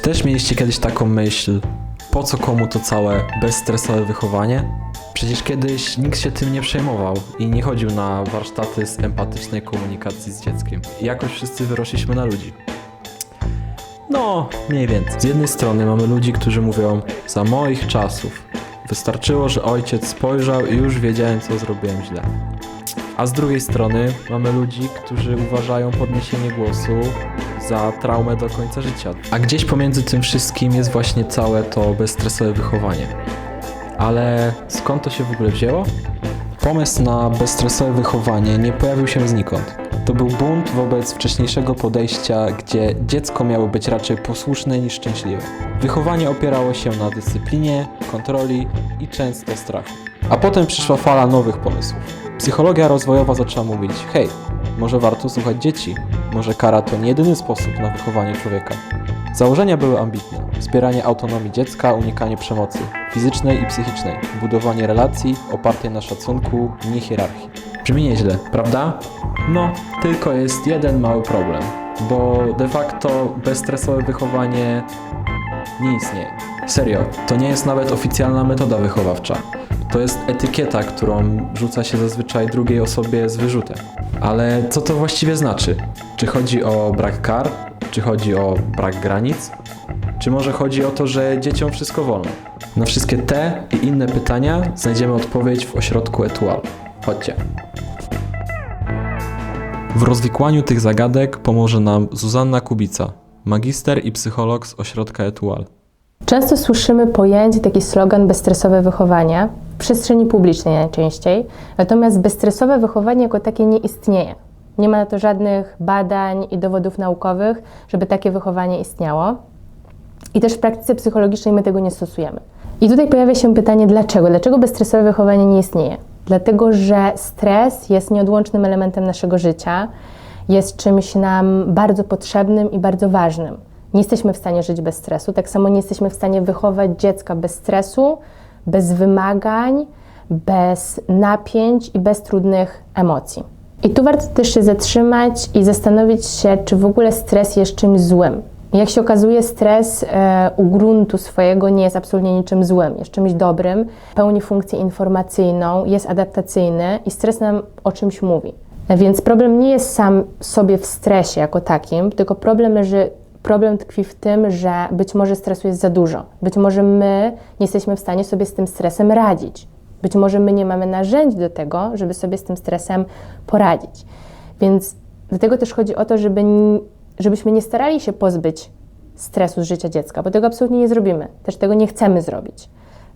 Czy też mieliście kiedyś taką myśl, po co komu to całe bezstresowe wychowanie? Przecież kiedyś nikt się tym nie przejmował i nie chodził na warsztaty z empatycznej komunikacji z dzieckiem. I jakoś wszyscy wyrośliśmy na ludzi. No, mniej więcej. Z jednej strony mamy ludzi, którzy mówią, za moich czasów wystarczyło, że ojciec spojrzał i już wiedziałem, co zrobiłem źle. A z drugiej strony mamy ludzi, którzy uważają podniesienie głosu za traumę do końca życia. A gdzieś pomiędzy tym wszystkim jest właśnie całe to bezstresowe wychowanie. Ale skąd to się w ogóle wzięło? Pomysł na bezstresowe wychowanie nie pojawił się znikąd. To był bunt wobec wcześniejszego podejścia, gdzie dziecko miało być raczej posłuszne niż szczęśliwe. Wychowanie opierało się na dyscyplinie, kontroli i często strachu. A potem przyszła fala nowych pomysłów. Psychologia rozwojowa zaczęła mówić: hej, może warto słuchać dzieci, może kara to nie jedyny sposób na wychowanie człowieka. Założenia były ambitne: wspieranie autonomii dziecka, unikanie przemocy fizycznej i psychicznej, budowanie relacji opartej na szacunku, nie hierarchii. Brzmi nieźle, prawda? No, tylko jest jeden mały problem, bo de facto bezstresowe wychowanie nie istnieje. Serio, to nie jest nawet oficjalna metoda wychowawcza. To jest etykieta, którą rzuca się zazwyczaj drugiej osobie z wyrzutem. Ale co to właściwie znaczy? Czy chodzi o brak kar? Czy chodzi o brak granic? Czy może chodzi o to, że dzieciom wszystko wolno? Na wszystkie te i inne pytania znajdziemy odpowiedź w ośrodku Etual. Chodźcie. W rozwikłaniu tych zagadek pomoże nam Zuzanna Kubica, magister i psycholog z ośrodka Etual. Często słyszymy pojęcie, taki slogan bezstresowe wychowanie, w przestrzeni publicznej najczęściej, natomiast bezstresowe wychowanie jako takie nie istnieje. Nie ma na to żadnych badań i dowodów naukowych, żeby takie wychowanie istniało. I też w praktyce psychologicznej my tego nie stosujemy. I tutaj pojawia się pytanie, dlaczego? Dlaczego bezstresowe wychowanie nie istnieje? Dlatego, że stres jest nieodłącznym elementem naszego życia, jest czymś nam bardzo potrzebnym i bardzo ważnym. Nie jesteśmy w stanie żyć bez stresu, tak samo nie jesteśmy w stanie wychować dziecka bez stresu, bez wymagań, bez napięć i bez trudnych emocji. I tu warto też się zatrzymać i zastanowić się, czy w ogóle stres jest czymś złym. Jak się okazuje, stres e, u gruntu swojego nie jest absolutnie niczym złym, jest czymś dobrym, pełni funkcję informacyjną, jest adaptacyjny i stres nam o czymś mówi. Więc problem nie jest sam sobie w stresie jako takim, tylko problem leży Problem tkwi w tym, że być może stresu jest za dużo. Być może my nie jesteśmy w stanie sobie z tym stresem radzić. Być może my nie mamy narzędzi do tego, żeby sobie z tym stresem poradzić. Więc dlatego też chodzi o to, żeby, żebyśmy nie starali się pozbyć stresu z życia dziecka, bo tego absolutnie nie zrobimy. Też tego nie chcemy zrobić.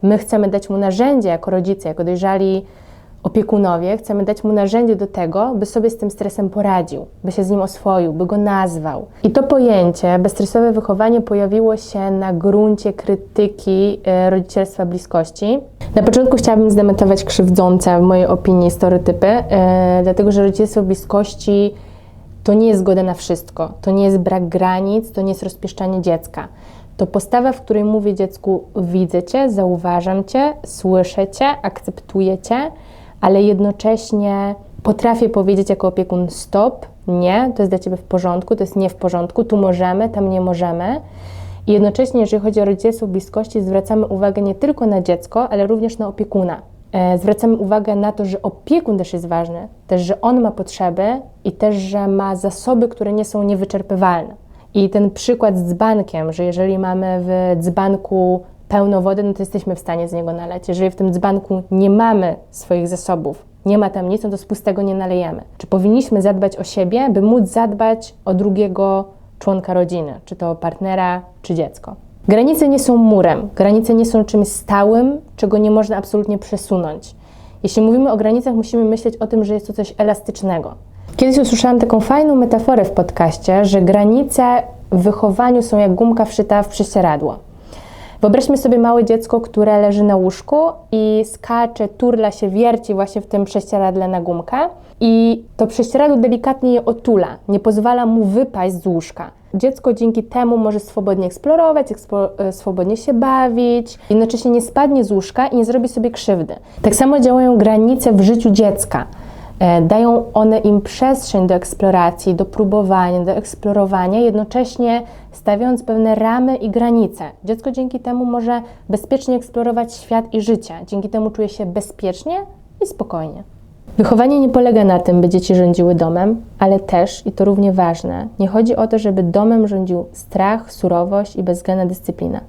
My chcemy dać mu narzędzie jako rodzice, jako dojrzali opiekunowie, chcemy dać mu narzędzie do tego, by sobie z tym stresem poradził, by się z nim oswoił, by go nazwał. I to pojęcie, bezstresowe wychowanie, pojawiło się na gruncie krytyki e, rodzicielstwa bliskości. Na początku chciałabym zdementować krzywdzące, w mojej opinii, stereotypy, e, dlatego że rodzicielstwo bliskości to nie jest zgoda na wszystko, to nie jest brak granic, to nie jest rozpieszczanie dziecka. To postawa, w której mówię dziecku: widzę cię, zauważam cię, słyszę cię, akceptuję cię ale jednocześnie potrafię powiedzieć jako opiekun stop, nie, to jest dla Ciebie w porządku, to jest nie w porządku, tu możemy, tam nie możemy. I jednocześnie, jeżeli chodzi o rodzicielstwo bliskości, zwracamy uwagę nie tylko na dziecko, ale również na opiekuna. E, zwracamy uwagę na to, że opiekun też jest ważny, też, że on ma potrzeby i też, że ma zasoby, które nie są niewyczerpywalne. I ten przykład z dzbankiem, że jeżeli mamy w dzbanku pełno wody, no to jesteśmy w stanie z niego naleć. Jeżeli w tym dzbanku nie mamy swoich zasobów, nie ma tam nic, no to z pustego nie nalejemy. Czy powinniśmy zadbać o siebie, by móc zadbać o drugiego członka rodziny, czy to partnera, czy dziecko? Granice nie są murem, granice nie są czymś stałym, czego nie można absolutnie przesunąć. Jeśli mówimy o granicach, musimy myśleć o tym, że jest to coś elastycznego. Kiedyś usłyszałam taką fajną metaforę w podcaście, że granice w wychowaniu są jak gumka wszyta w prześcieradło. Wyobraźmy sobie małe dziecko, które leży na łóżku i skacze, turla się, wierci właśnie w tym prześcieradle na gumkę i to prześcieradło delikatnie je otula, nie pozwala mu wypaść z łóżka. Dziecko dzięki temu może swobodnie eksplorować, ekspo, e, swobodnie się bawić, jednocześnie nie spadnie z łóżka i nie zrobi sobie krzywdy. Tak samo działają granice w życiu dziecka. E, Dają one im przestrzeń do eksploracji, do próbowania, do eksplorowania, jednocześnie stawiając pewne ramy i granice. Dziecko dzięki temu może bezpiecznie eksplorować świat i życie. Dzięki temu czuje się bezpiecznie i spokojnie. Wychowanie nie polega na tym, by dzieci rządziły domem, ale też, i to równie ważne, nie chodzi o to, żeby domem rządził strach, surowość i bezwzględna dyscyplina.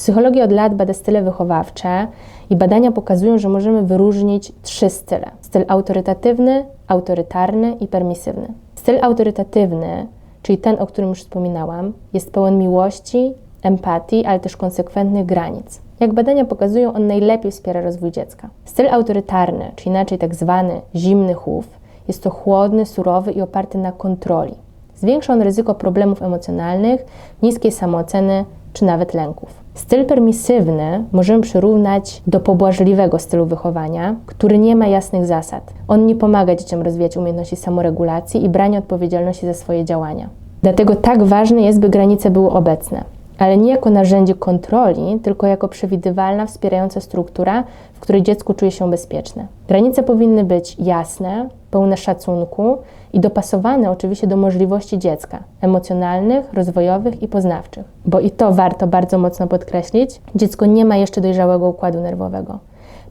Psychologia od lat bada style wychowawcze i badania pokazują, że możemy wyróżnić trzy style: styl autorytatywny, autorytarny i permisywny. Styl autorytatywny, czyli ten, o którym już wspominałam, jest pełen miłości, empatii, ale też konsekwentnych granic. Jak badania pokazują, on najlepiej wspiera rozwój dziecka. Styl autorytarny, czy inaczej tak zwany zimny chów, jest to chłodny, surowy i oparty na kontroli. Zwiększa on ryzyko problemów emocjonalnych, niskiej samooceny czy nawet lęków. Styl permisywny możemy przyrównać do pobłażliwego stylu wychowania, który nie ma jasnych zasad. On nie pomaga dzieciom rozwijać umiejętności samoregulacji i brania odpowiedzialności za swoje działania. Dlatego tak ważne jest, by granice były obecne ale nie jako narzędzie kontroli, tylko jako przewidywalna, wspierająca struktura, w której dziecko czuje się bezpieczne. Granice powinny być jasne, pełne szacunku i dopasowane oczywiście do możliwości dziecka emocjonalnych, rozwojowych i poznawczych. Bo i to warto bardzo mocno podkreślić: dziecko nie ma jeszcze dojrzałego układu nerwowego.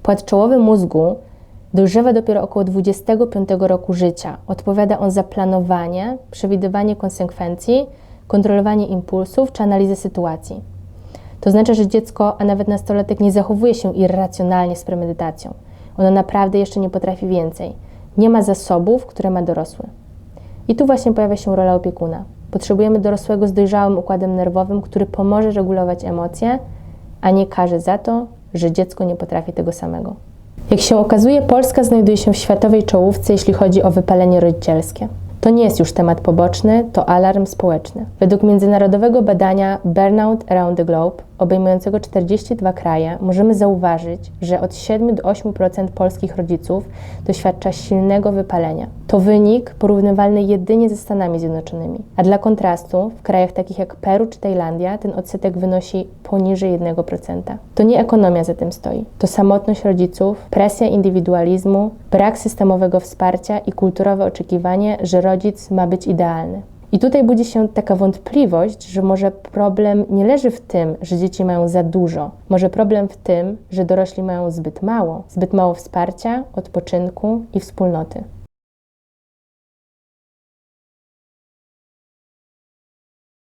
Płat czołowy mózgu dojrzewa dopiero około 25 roku życia. Odpowiada on za planowanie, przewidywanie konsekwencji kontrolowanie impulsów czy analizę sytuacji. To znaczy, że dziecko, a nawet nastolatek nie zachowuje się irracjonalnie z premedytacją. Ono naprawdę jeszcze nie potrafi więcej. Nie ma zasobów, które ma dorosły. I tu właśnie pojawia się rola opiekuna. Potrzebujemy dorosłego z dojrzałym układem nerwowym, który pomoże regulować emocje, a nie każe za to, że dziecko nie potrafi tego samego. Jak się okazuje, Polska znajduje się w światowej czołówce, jeśli chodzi o wypalenie rodzicielskie. To nie jest już temat poboczny, to alarm społeczny. Według międzynarodowego badania Burnout Around the Globe, obejmującego 42 kraje, możemy zauważyć, że od 7 do 8% polskich rodziców doświadcza silnego wypalenia. To wynik porównywalny jedynie ze Stanami Zjednoczonymi. A dla kontrastu, w krajach takich jak Peru czy Tajlandia ten odsetek wynosi poniżej 1%. To nie ekonomia za tym stoi. To samotność rodziców, presja indywidualizmu, brak systemowego wsparcia i kulturowe oczekiwanie, że rodzic ma być idealny. I tutaj budzi się taka wątpliwość, że może problem nie leży w tym, że dzieci mają za dużo. Może problem w tym, że dorośli mają zbyt mało, zbyt mało wsparcia, odpoczynku i wspólnoty.